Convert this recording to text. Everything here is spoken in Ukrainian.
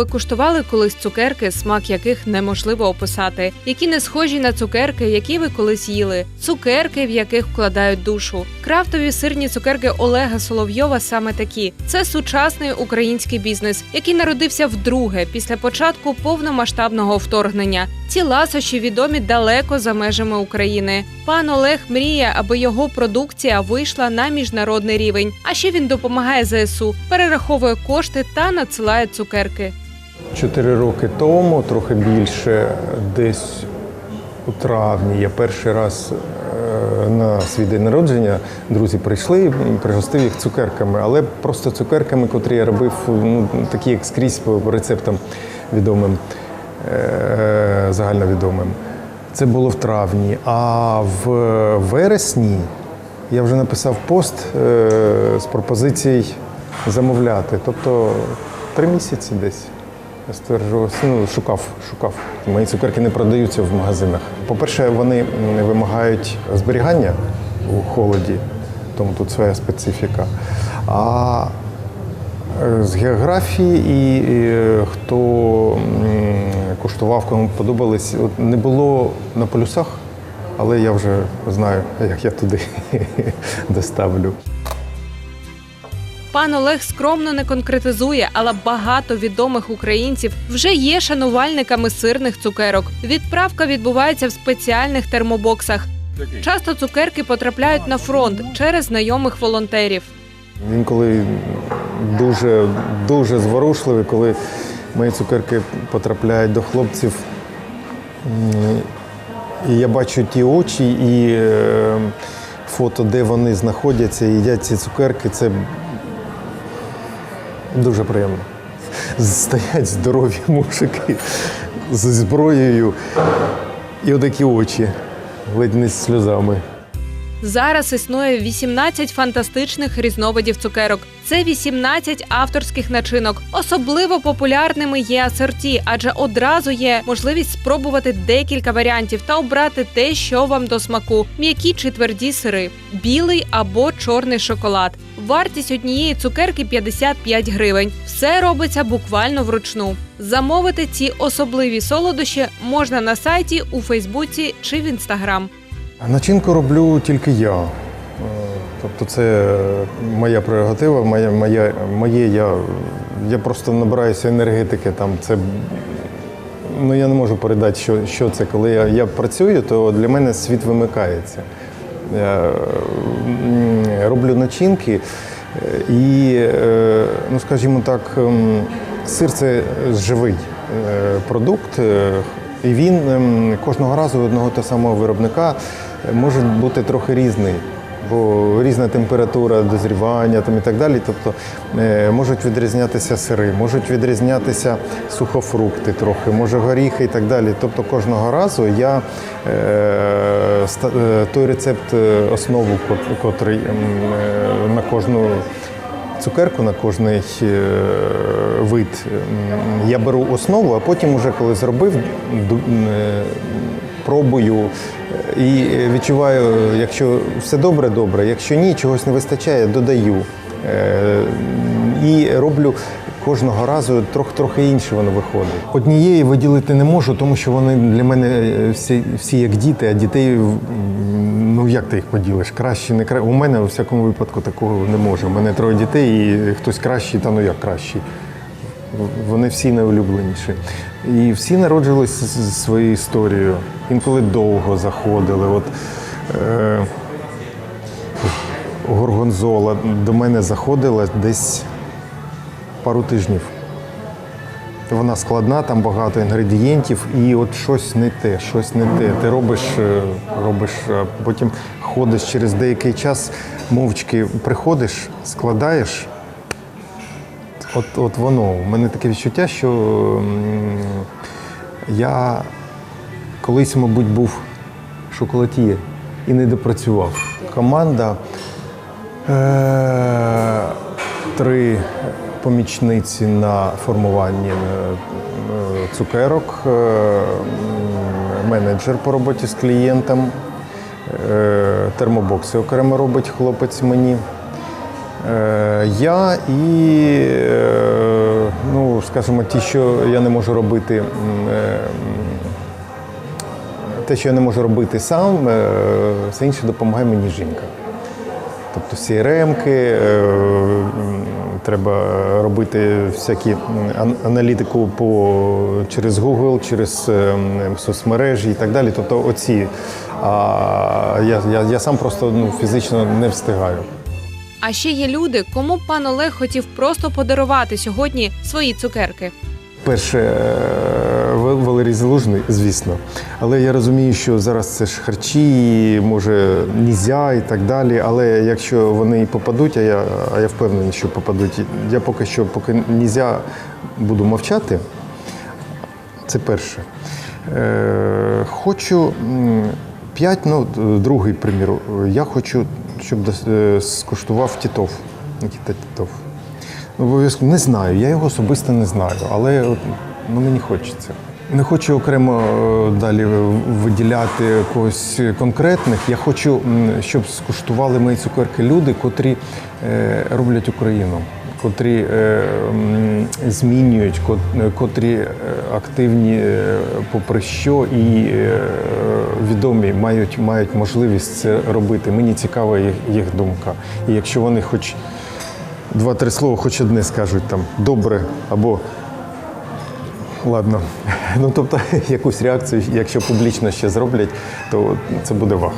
ви куштували колись цукерки, смак яких неможливо описати, які не схожі на цукерки, які ви колись їли, цукерки, в яких вкладають душу. Крафтові сирні цукерки Олега Соловйова саме такі. Це сучасний український бізнес, який народився вдруге після початку повномасштабного вторгнення. Ці ласощі відомі далеко за межами України. Пан Олег мріє, аби його продукція вийшла на міжнародний рівень. А ще він допомагає ЗСУ, перераховує кошти та надсилає цукерки. Чотири роки тому, трохи більше, десь у травні, я перший раз е, на свій день народження друзі прийшли і пригостив їх цукерками, але просто цукерками, котрі я робив, ну, такі як скрізь по рецептам відомим, е, загальновідомим. Це було в травні. А в вересні я вже написав пост е, з пропозицією замовляти. Тобто три місяці десь. Стверджував, ну, шукав, шукав. Мої цукерки не продаються в магазинах. По-перше, вони вимагають зберігання у холоді, тому тут своя специфіка. А е, з географії і, і е, хто куштував, кому подобались, от не було на полюсах, але я вже знаю, як я туди доставлю. Пан Олег скромно не конкретизує, але багато відомих українців вже є шанувальниками сирних цукерок. Відправка відбувається в спеціальних термобоксах. Часто цукерки потрапляють на фронт через знайомих волонтерів. Інколи дуже, дуже зворушливий, коли мої цукерки потрапляють до хлопців. І я бачу ті очі і е, фото, де вони знаходяться і їдять ці цукерки. Це дуже приємно. Стоять здорові мужики зі зброєю і отакі очі, ледь не з сльозами. Зараз існує 18 фантастичних різновидів цукерок. Це 18 авторських начинок. Особливо популярними є асорті, адже одразу є можливість спробувати декілька варіантів та обрати те, що вам до смаку: м'які чи тверді сири, білий або чорний шоколад. Вартість однієї цукерки 55 гривень. Все робиться буквально вручну. Замовити ці особливі солодощі можна на сайті, у Фейсбуці чи в інстаграм. Начинку роблю тільки я. Е, Тобто це моя прерогатива, моє, моє, моє я, я просто набираюся енергетики. Там, це, ну, я не можу передати, що, що це. Коли я, я працюю, то для мене світ вимикається. М, роблю начинки е, і, е, ну, скажімо так, ем, сир це живий е, продукт. е, І він ем, кожного разу одного та самого виробника е, може бути трохи різний, бо різна температура дозрівання там і так далі. Тобто е, можуть відрізнятися сири, можуть відрізнятися сухофрукти трохи, може горіхи і так далі. Тобто кожного разу я е, е, той рецепт, основу, котрий на кожну цукерку на кожний вид. Я беру основу, а потім, уже коли зробив, пробую і відчуваю, якщо все добре, добре, якщо ні, чогось не вистачає, додаю. Е, І роблю кожного разу трохи трохи інше воно виходить. Однієї виділити не можу, тому що вони для мене е, всі, всі як діти, а дітей ну як ти їх поділиш? Краще, не краще. У мене у всякому випадку такого не може. У мене троє дітей, і хтось кращий, та ну як кращий. Вони всі найулюбленіші. І всі народжились з з своєю історією. Інколи довго заходили. От, е, Горгонзола до мене заходила десь пару тижнів. Вона складна, там багато інгредієнтів, і от щось не те, щось не те. Ти робиш, е, робиш, а потім ходиш через деякий час, мовчки приходиш, складаєш. От, от воно. У мене таке відчуття, що я колись, мабуть, був шоколадіє і не допрацював. Команда е- три помічниці на формуванні е, е, цукерок, е, менеджер по роботі з клієнтом, термобокси окремо робить хлопець мені. Е, Я і е, ну, скажімо, ті, що я не можу робити. е, Те, що я не можу робити сам, все інше допомагає мені жінка. Тобто CRM-ки, треба робити всякі аналітику по, через Google, через соцмережі і так далі. Тобто оці. А я, я, я сам просто ну, фізично не встигаю. А ще є люди, кому пан Олег хотів просто подарувати сьогодні свої цукерки. Перше, е, Валерій Залужний, звісно. Але я розумію, що зараз це ж харчі, може, нізя і так далі. Але якщо вони попадуть, а я, а я впевнений, що попадуть, я поки що, поки нізя буду мовчати. Це перше. Е, хочу п'ять, ну, другий примір. Я хочу, щоб е, скуштував Тітов. Нікіта Тітов. Обов'язково не знаю, я його особисто не знаю, але от, ну, мені хочеться. Не хочу окремо е, далі виділяти когось конкретних. Я хочу, щоб скуштували мої цукерки люди, котрі е, роблять Україну, котрі е, змінюють, е, котрі е, активні попри що і відомі, мають, мають можливість це робити. Мені цікава їх, їх думка. І якщо вони хоч два-три слова, хоч одне скажуть там добре або ладно. Ну тобто якусь реакцію, якщо публічно ще зроблять, то це буде вах.